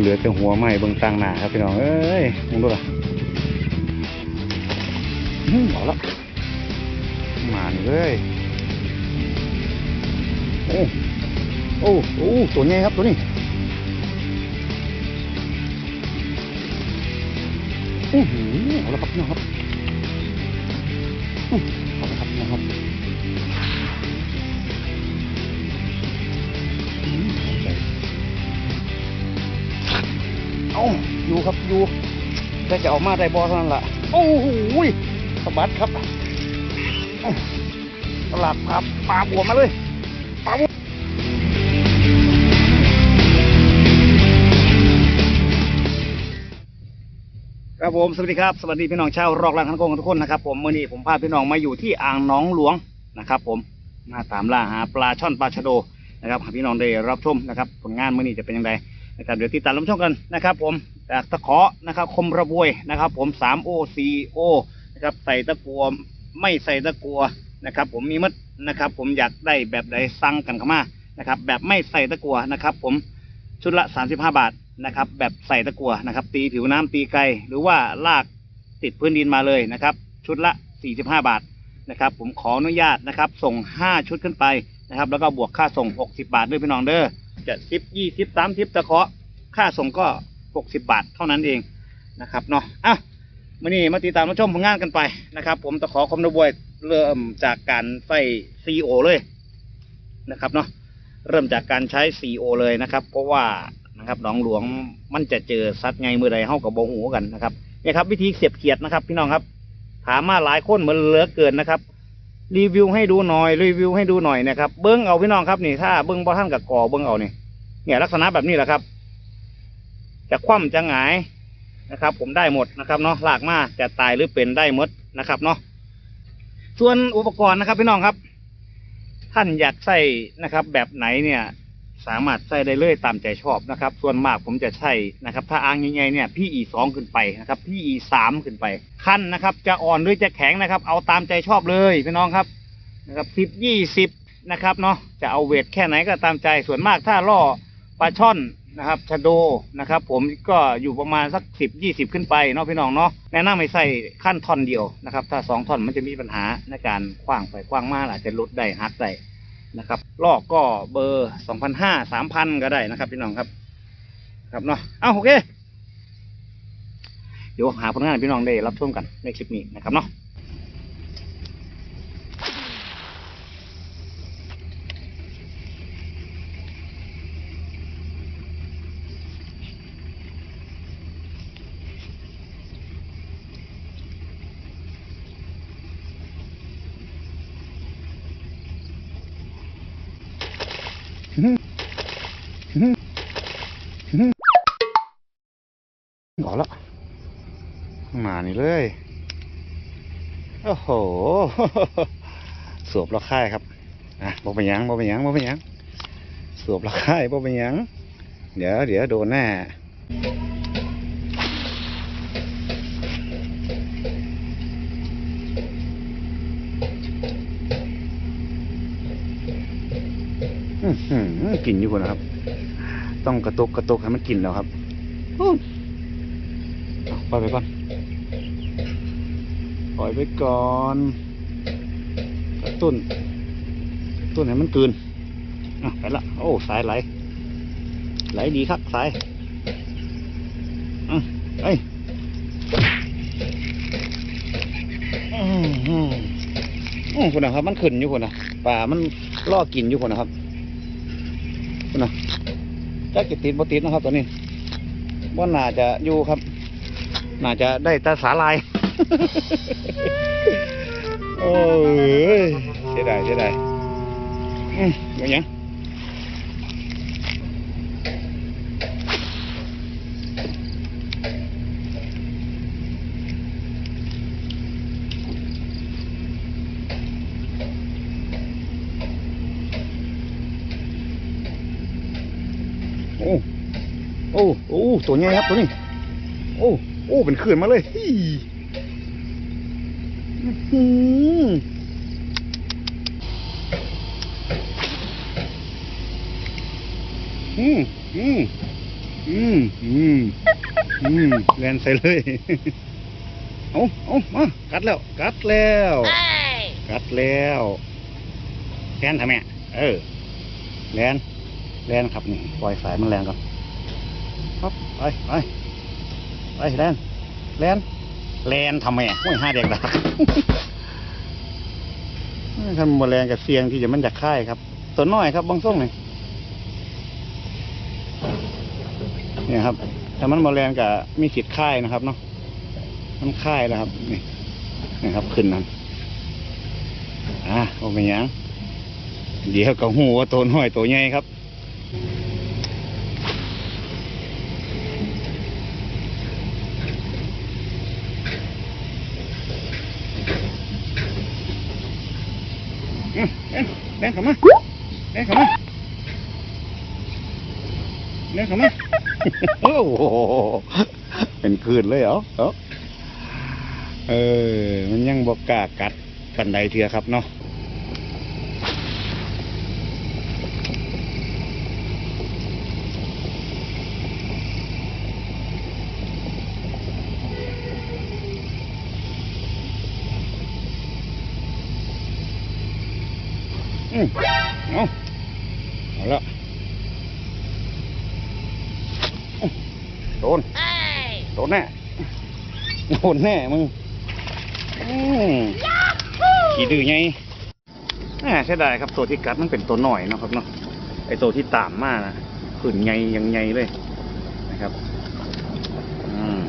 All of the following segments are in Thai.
เหลือแต่หัวไหม้เบิ่งต่างหนาครับพี่น้อง เอ้ยมึงดูล่ะอื้อเอาละหมานเลยโอ้โอ้โอ้ตัวใหญ่ครับตัวนี้อือหือเอาละครับพี่น้องครับอือเอาละครับพี่น้องครับ เอาอยู่ครับอยู่แต่จะเออกมาได้บอเท่านั้นล่ะ โอ้โหสะบัดครับตลาดพาปลาบวมมาเลยปลาบวมครับผมสวัสดีครับสวัสดีพี่น้องชาวรอกลางคันโกงทุกคนนะครับผมเมื่อนี้ผมพาพี่น้องมาอยู่ที่อ่างน้องหลวงนะครับผมมาตามล่าหาปลาช่อนปลาชะโดนะครับพี่น้องได้รับชมนะครับผลงานเมื่อนี้จะเป็นยังไง นะครับเดี๋ยวติดตามรับชมกันนะครับ ผมจากตะขอนะครับ คมระบวยนะครับ ผม3 o 4 o นะครับใส่ตะกัวไม่ใส่ตะกัวนะครับ ผมมีมัดนะครับ ผมอยากได้แบบใดสั่งกันเข้ามานะครับ แบบไม่ใส่ตะกัวนะครับ ผมชุดละ 35 บาทนะครับ แบบใส่ตะกัวนะครับ ตีผิวน้ำตีไกลหรือว่าลากติดพื้นดินมาเลยนะครับ ชุดละ 45 บาทนะครับ ผมขออนุญาตนะครับ ส่ง 5 ชุดขึ้นไปนะครับ แล้วก็บวกค่าส่ง 60 บาทด้วยพี่น้องเด้อจะสิบยี่สิบสามสิบตะเคาะ ค่าส่งก็หกสิบาทเท่านั้นเองนะครับเนาะอะมื่อนี้มาติดตามรับชมผลงานกันไปนะครับ ผมตะขอคอมนบวยเริ่มจากการใส่ซีโอเลยนะครับเนาะเริ่มจากการใช้ซีโอเลยนะครับ เพราะว่านะครับหนองหลวงมันจะเจอซัดไงมือใดเฮากับโบหูกันนะครับเนี่ยครับ วิธีเสียบเขียดนะครับ พี่น้องครับ ถามมาหลายคนเหมือนเหลือเกินนะครับ รีวิวให้ดูหน่อยรีวิวให้ดูหน่อยนะครับเบิ้งเอาพี่น้องครับนี่ถ้าเบิ้งบ่ท่านกับก่อเบิ้งเอานี่เนี่ยลักษณะแบบนี้แหละครับ จะคว่ำจะหงายนะครับ ผมได้หมดนะครับเนาะลากมาจะตายหรือเป็นได้หมดนะครับเนาะส่วนอุปกรณ์นะครับพี่น้องครับ ท่านอยากใส่นะครับ แบบไหนเนี่ยสามารถใส่ได้เลยตามใจชอบนะครับ ส่วนมากผมจะใช้นะครับ ถ้าอ่างใหญ่ๆเนี่ยพี่อีสองขึ้นไปนะครับพี่อีสามขึ้นไปขั้นนะครับ จะอ่อนหรือจะแข็งนะครับ เอาตามใจชอบเลยพี่น้องครับนะครับสิบยี่สิบนะครับเนาะจะเอาเวทแค่ไหนก็ตามใจส่วนมากถ้าล่อปลาช่อน นะครับชะโดนะครับ ผมก็อยู่ประมาณสักสิบยี่สิบขึ้นไปเนาะพี่น้องเนาะแนะนำให้ใส่ขั้นท่อนเดียวนะครับ ถ้าสองท่อนมันจะมีปัญหาในการคว้างไปคว้างมาอาจจะลุดได้หักได้นะครับลอกก็เบอร์สองพันห้าสามพันก็ได้นะครับ พี่น้องครับ ครับเนาะเอ้าโอเคเดี๋ยวหาผลงานพี่น้องได้รับชมกันในคลิปนี้นะครับเนาะ บอกแล้วมานี่เลย โอ้โหสวบเราค่ายครับ อะบ่เป็นหยังบ่เป็นหยังบ่เป็นหยังสวบเราค่ายบ่เป็นหยัง เดี๋ยวเดี๋ยวโดนแน่ อื้อหือกินอยู่คนนะครับ ต้องกระตุกกระตุกให้มันกลิ่นแล้วครับปล่อยไปก่อน ปล่อยไปก่อนกระตุ้นตุ้นให้มันกืนอะไปละ โอ้ สายไหล ไหลดีครับสายอืมเอ้ยอืมอืมอืมคุณนะครับ มันขึ้นอยู่คุณนะป่ามันล่อกินอยู่คุณนะครับ นะจะกิติดบ่ติดนะครับตัวนี้ว่าน่าจะอยู่ครับ น่าจะได้ตาสาลาย โอ้ยเสียดายเสียดายอืมอย่างเงี้ยอ้โอ้โอ้ ตัวใหญ่ครับตัวนี้ โอ้โอ้เป็นขื่นมาเลยฮี่อื้อหืมอืมอืมอืมอืมแลนใส่เลยเอาเอามากัดแล้ว กัดแล้ว กัดแล้วแลนทำไมเออแลนแลนครับนี่ปล่อยสายมันแลนก่อน ไปไปไปแลนแลนแลนทำไมห้วยห้าเด็กดักท่านบแลนกับเสียงที่จะมันจะค่ายครับ ตัวน้อยครับบางส่งนี่เนี่ยครับถ้ามันบแลนกับมีสิทธิ์ค่ายนะครับเนาะมันค่ายแล้วครับ นี่นี่ครับขึ้นนั่นอะโอ้เป็นหยังเดี๋ยวก็หูว่าตัวน้อยตัวใหญ่ครับ เล่นเข้ามาเล่นเข้ามาเล่นเข้ามาโอ้โหเป็นคืนเลยเหรอเอ้าเออมันยังบอกกล้ากัดปันใดเถื่อครับเนาะ อืมเอาเอาละอื้อโดนโดนแน่โดนแน่มึงอืมขี่ดื้อไงแหมใช่ได้ครับตัวที่กัดมันเป็นตัวหน่อยเนาะครับเนาะไอตัวที่ตามมานะขืนไงยังไงเลยนะครับอืม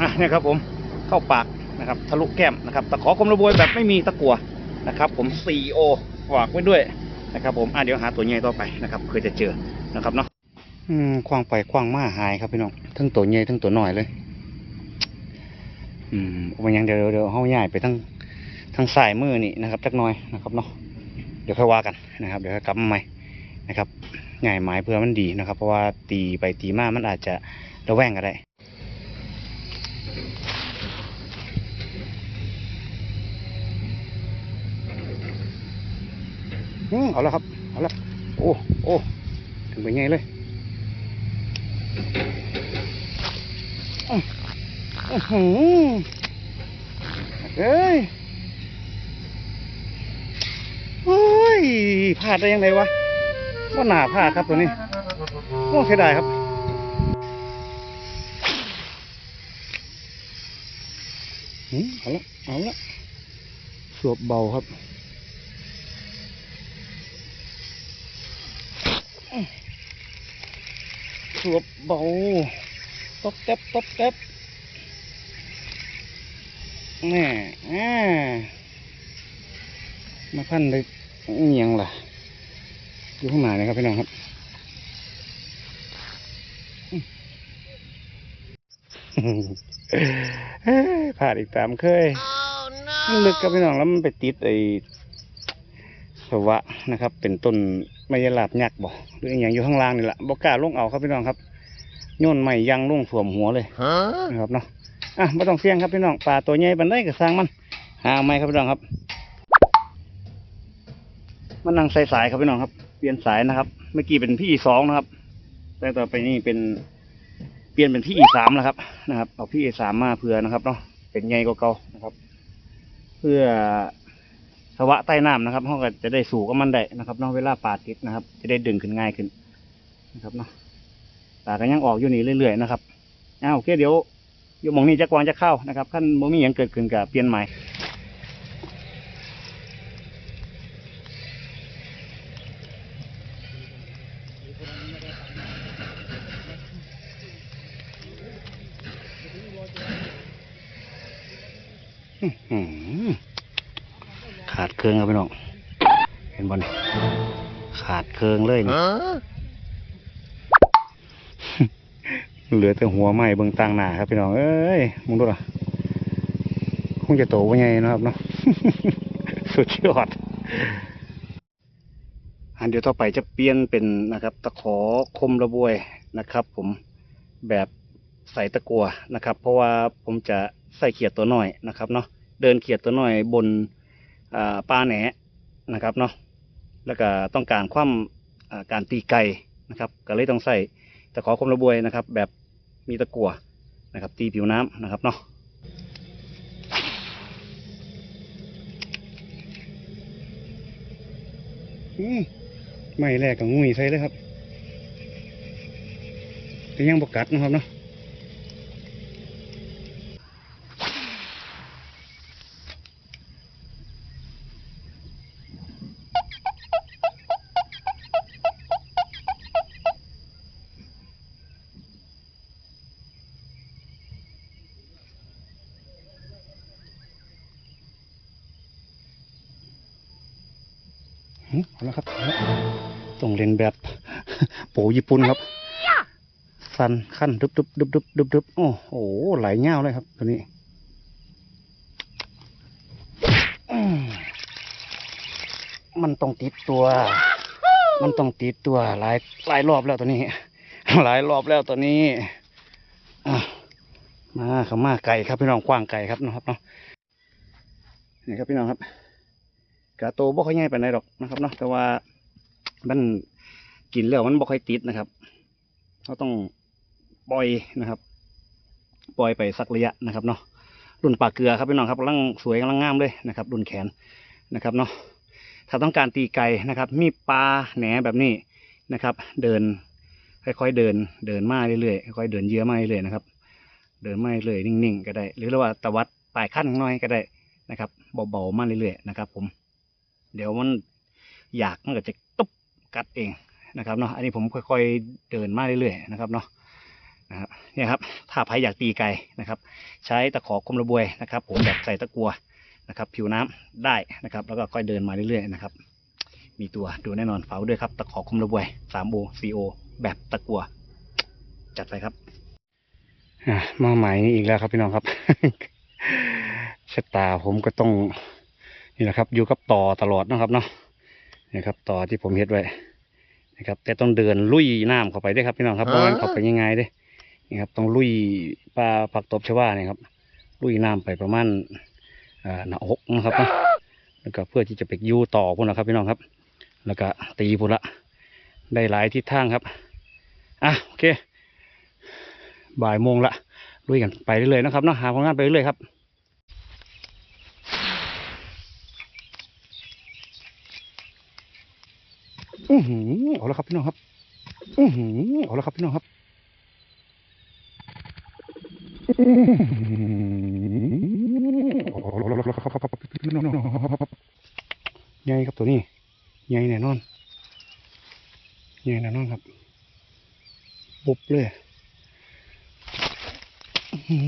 อะเนี่ยครับผมเข้าปากนะครับ ทะลุแก้มนะครับตะขอคมระบวยแบบไม่มีตะกัวนะครับ ผม 4O ฝากไว้ด้วยนะครับ ผมอะเดี๋ยวหาตัวใหญ่ต่อไปนะครับเพื่อจะเจอนะครับเนาะอืมควางไปควางมาหายครับพี่น้องทั้งตัวใหญ่ทั้งตัวน้อยเลย อืมเอาไปยังเดี๋ยวเดี๋ยวเฮาย้ายไปทั้งทั้งสายมือนี่นะครับจักหน่อยนะครับเนาะเดี๋ยวค่อยว่ากันนะครับ เดี๋ยวค่อยกลับมาใหม่นะครับง่ายหมายเพื่อมันดีนะครับ เพราะว่าตีไปตีมามันอาจจะระแวงก็ได้ เอาแล้วครับ เอาแล้ว โอ้ โอ้ ถึงไปไงเลยอื้ออื้อหือเอ้ยโอ้ยพลาดได้ยังไงวะว่าหนาพลาดครับตัวนี้โอ้เสียดายครับอืมเอาละ เอาละ สวบเบาครับ วบเบาตบแต๊บตบแต๊บแน่อ่ามาพันเลยเงียงล่ะ อยู่ข้างหน้าเลยครับพี่น้องครับเอ้ยผ่านอีกตามเคยมันลึกครับพี่น้องแล้วมันไปติดไอ้สวะนะครับ เป็นต้น ไมยลาบยักษ์บ่หรืออหย่างอยู่ข้างล่างนี่แหละบ่กล้าลงเอาครับพี่น้องครับโยนไม้ยังลงสวมหัวเลยนะครับเนาะอะไม่ต้องเสี่ยงครับพี่น้องปลาตัวใหญ่ปันได้ก็สร้างมันหาเอาไม้ครับพี่น้องครับ มันนั่งใส่สายครับพี่น้องครับ เปลี่ยนสายนะครับ เมื่อกี้เป็นพี่สองนะครับ แต่ต่อไปนี่เป็นเปลี่ยนเป็นพี่สามแล้วครับนะครับ เอาพี่สามมาเพื่อนะครับเนาะเป็นใหญ่กว่าเก่านะครับ เพื่อ สวะใต้น้ำนะครับเขาก็จะได้สูกับมันได้นะครับเนาะเวลาปลาติดนะครับ จะได้ดึงขึ้นง่ายขึ้นนะครับเนาะปลาก็ยังออกอยู่นี่เรื่อยๆนะครับอ้าวโอเคเดี๋ยวอยู่มองนี้จะกวางจะเข้านะครับขั้นโมมีอย่างเกิดขึ้นกับเปลี่ยนใหม่อื้อหือ ขาดเครื่องครับพี่น้อง เห็นบอลขาดเครื่องเลยนี่เหลือแต่หัวไหม้เบิ่งต่างหน้าครับพี่น้อง เอ้ยมึงดูล่ะคงจะโตว่าไงนาะครับเนาะ สุดยอด อันเดี๋ยวต่อไปจะเปลี่ยนเป็นนะครับ ตะขอคมระบวยนะครับ ผมแบบใส่ตะกัวนะครับ เพราะว่าผมจะใส่เขียดตัวน้อยนะครับเนาะเดินเขียดตัวน้อยบนอ่า ปลาแหนนะครับเนาะแล้วก็ต้องการความอ่าการตีไก่นะครับก็เลยต้องใส่ตะขอคมระบวยนะครับ แบบมีตะกั่วนะครับ ตีผิวน้ำนะครับเนาะไม่แรกกับงูใส่เลยครับแต่ยังบกัดนะครับเนาะ เอาละครับเอาละต้องเล่นแบบโปญี่ปุ่นครับ สันขั้นดึบดึบดึบดึบดึบดึบโอ้โหไหลเง่าเลยครับตัวนี้อืมมันต้องติดตัว มันต้องติดตัวหลายหลายรอบแล้วตัวนี้ หลายรอบแล้วตัวนี้อะมาเขามาไก่ครับพี่น้องกว้างไก่ครับนะครับเนาะนี่ครับพี่น้องครับ กะโตบ่ค่อยใหญ่ปานใดดอกนะครับเนาะแต่ว่ามันกินแล้วมันบ่ค่อยติดนะครับเราต้องปล่อยนะครับ ปล่อยไปสักระยะนะครับเนาะรุ่นปลาเกลือครับพี่น้องครับกำลังสวยกำลังงามเลยนะครับรุ่นแขนนะครับเนาะถ้าต้องการตีไก่นะครับ มีปลาแหนแบบนี้นะครับ เดิน ค่อยๆเดิน เดินมาเรื่อยๆค่อยๆเดินเยื้อมาเรื่อยๆนะครับ เดินมาเรื่อยๆนิ่งๆก็ได้ หรือว่าตะวัดปลายขั้นน้อยก็ได้นะครับเบาๆมาเรื่อยๆนะครับ ผม เดี๋ยวมันอยากมันก็จะตุ๊บกัดเองนะครับเนาะอันนี้ผมค่อยๆเดินมาเรื่อยๆนะครับเนาะนะครับเนี่ยครับถ้าใครอยากตีไก่นะครับ ใช้ตะขอคมระบวยนะครับ ผมแบบใส่ตะกัวนะครับ ผิวน้ำได้นะครับ แล้วก็ค่อยเดินมาเรื่อยๆนะครับ มีตัวดูแน่นอนฝากด้วยครับ ตะขอคมระบวย 3 o 4 o แบบตะกัว จัดไปครับมาใหม่นี่อีกแล้วครับพี่น้องครับชะตาผมก็ต้อง นี่แหละครับ อยู่กับต่อตลอดนะครับเนาะนี่ครับต่อที่ผมเฮ็ดไว้นะครับ แต่ต้องเดินลุยน้ำเข้าไปด้วยครับพี่น้องครับเพราะมันเข้าไปยังไงเด้นี่ครับต้องลุยปลาผักตบชวาเนี่ยครับ ลุยน้ำไปประมาณอ่าหน้าอกนะครับเนาะแล้วก็เพื่อที่จะไปอยู่ต่อพุ่นนะครับพี่น้องครับ แล้วก็ตีพุ่นละได้หลายทิศทางครับอะโอเค บ่ายโมงละลุยกันไปเรื่อยๆนะครับเนาะหาผลงานไปเรื่อยๆครับ อือหือเอาละครับพี่น้องครับ อือหือเอาละครับพี่น้องครับใหญ่ครับตัวนี้ใหญ่แน่นอนใหญ่แน่นอนครับ บุบเลยอื้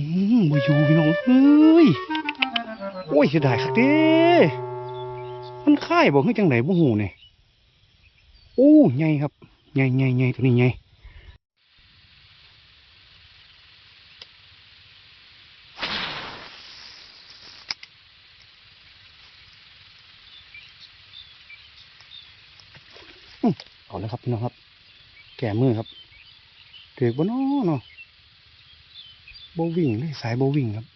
อยู่พี่น้องเฮ้ยโอ้ยเสียดายครับเด้มันค่ายบอกให้จังไหนบ่หูเนี่ย อ้ใหญ่ครับใหญ่ใหญ่ใหญ่ตัวนี้ใหญ่อื้อเอาแล้วครับพี่น้องครับ แก่มือครับเถือกบนน้อเนาะโบวิ่งเลยสายโบวิ่งครับ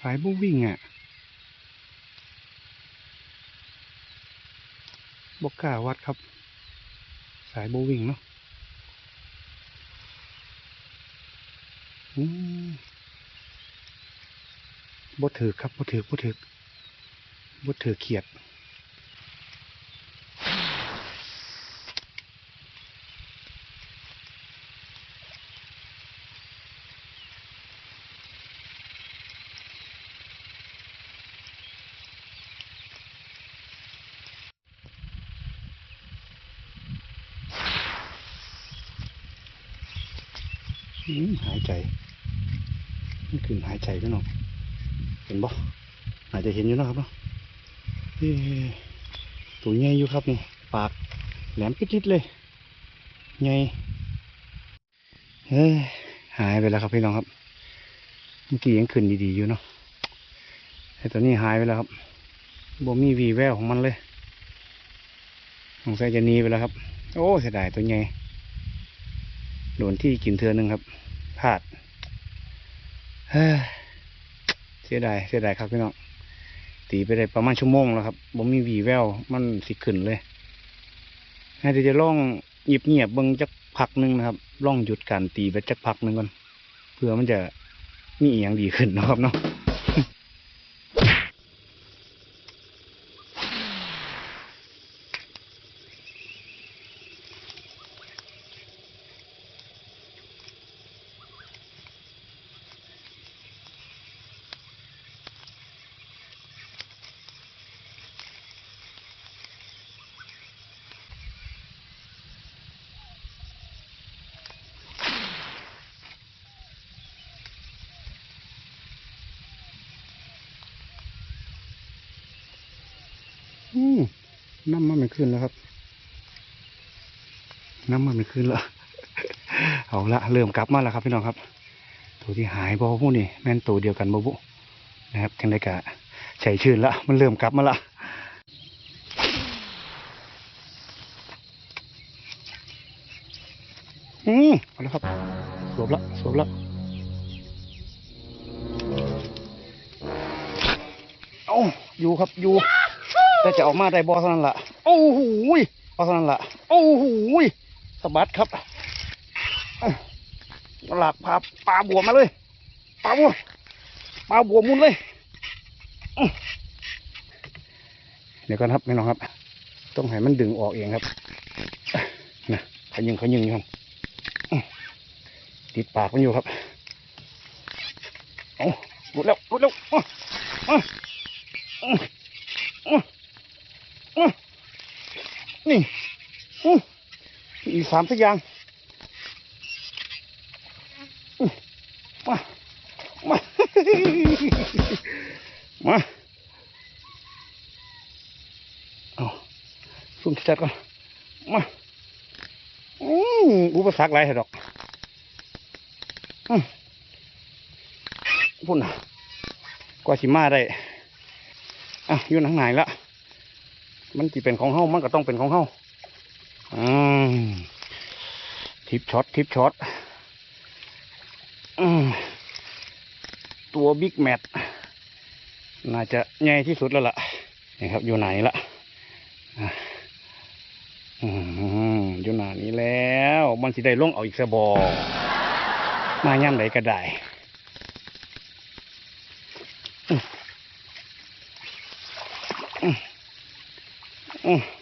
สายโบวิ่งอะ บกกาวัดครับ สายโบวิ่งเนาะบ่ถือครับบถือบถือบถือเขียด หายใจนี่คือหายใจพี่น้องเห็นบ่อาจจะเห็นอยู่นะครับเนาะตัวใหญ่อยู่ครับนี่ปากแหลมปิดๆเลยใหญ่เฮ้ยหายไปแล้วครับพี่น้องครับเมื่อกี้ยังขึ้นดีๆอยู่เนาะไอ้ตัวนี้หายไปแล้วครับบ่มีวีแววของมันเลยสงสัยจะหนีไปแล้วครับ โอ้เสียดายตัวใหญ่ โดนที่กินเทือหนึงครับพลาดเสียดายเสียดายครับพี่น้องตีไปได้ประมาณชั่วโมงแล้วครับบ่มีวีแววมันสิขึ้นเลยให้เดี๋ยวจะล่องเงียบเงียบเบิ้งจักพักหนึงนะครับล่องหยุดการตีไปจักพักหนึงก่อนเพื่อมันจะมีอียงดีขึ้นนะครับเนาะ อืมน้ำมันไม่ขึ้นแล้วครับ น้ำมันไม่ขึ้นแล้วเอาละเริ่มกลับมาแล้วครับพี่น้องครับ ตัวที่หายบอพวกนี่แม่นตัวเดียวกันบอบุนะครับจังได้กะใส่ชื่นละมันเริ่มกลับมาละอืมเอาละครับสวบละสวบละเอาอยู่ครับอยู่ แต่จะออกมาได้บอเท่านั้นละโอ้โหยบอเท่านั้นละโอ้โหยสะบัดครับอะหลักพาปลาบัวมาเลยปลาบัวปลาบัวมุนเลยอื้อเดี๋ยวก่อนครับไม่น้องครับ ต้องให้มันดึงออกเองครับนะขยิงขยิงอยู่ครับอื้อติดปากมันอยู่ครับเอาหลุดแล้วหลุดแล้ว นี่อีกสามสักอย่างมา มา มาเอาซุ่มจัดก่อนมาอืมอุปสรรคหลายเหรอดอกอืมพุ่นกว่าสิมาได้ อะอยู่หนังไหนละ มันจีเป็นของเฮ้ามันก็ต้องเป็นของเฮ้าอืมทิปช็อตทิปช็อตอืมตัวบิ๊กแมทน่าจะใหญ่ที่สุดแล้วล่ะนี่ครับ อยู่ไหนละอะอืมอยู่หนานี้แล้ว มันสิได้ลงเอาอีกสบอมาย่ำไหนก็ได้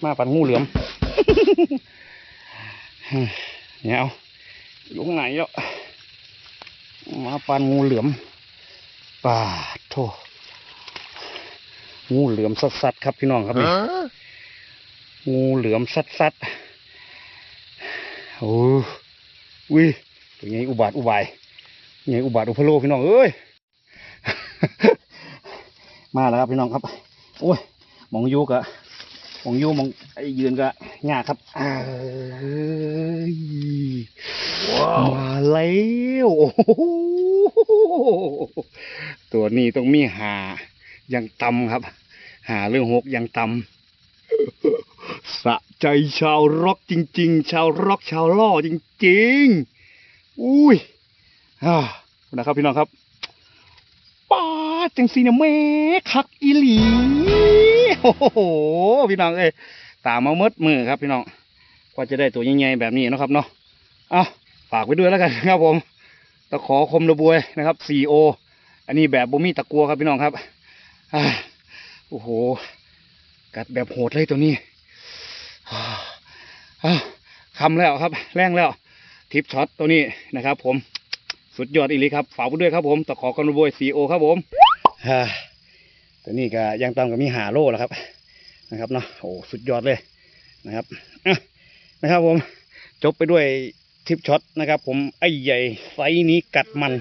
มาปัดงูเหลือมเนี่ยเอาอยู่ข้างไหนเยอะมาปันงูเหลือมป่าดโทงูเหลือมสัดๆครับพี่น้องครับนี่งูเหลือมสัดๆโอ้วิตัวนี้อุบาทอุบายนี่อุบาทอุพโลพี่น้องเอ้ยมาแล้วครับพี่น้องครับโอ้ยหมองอยูกะ มองอยู่มองไอ้ยืนก็ยากครับอ้ายมาแล้วโอ้โหตัวนี้ต้องมีหายังตำครับ หาเรื่องหกยังตำสะใจชาวร็อกจริง ๆ ชาวร็อกชาวล่อจริง ๆ อุ้ยอ่านะครับพี่น้องครับป้าดจังสีเนี่ยแม่คักอีหลี โอ้โหพี่น้องเอ้ยตามมาเมดมือครับพี่น้องกว่าจะได้ตัวใหญ่ๆแบบนี้เนาะครับเนาะเอาฝากไว้ด้วยแล้วกันครับผมตะขอคมระบวยนะครับ 4O อันนี้แบบบ่มีตะกัวครับพี่น้องครับอโอ้โห กัดแบบโหดเลยตัวนี้อ่าอ่าคำแล้วครับ แรงแล้ว ทิปช็อตตัวนี้นะครับ ผม สุดยอดอีลีครับ ฝากไว้ด้วยครับผม ตะขอคมระบวย 4O ครับผม ตัวนี้ก็ยังตามกับมีหาโล่แล้วครับนะครับเนาะโอ้สุดยอดเลยนะครับนะครับผมจบไปด้วยทิปช็อตนะครับ ผมไอ้ใหญ่ไซนี้กัดมัน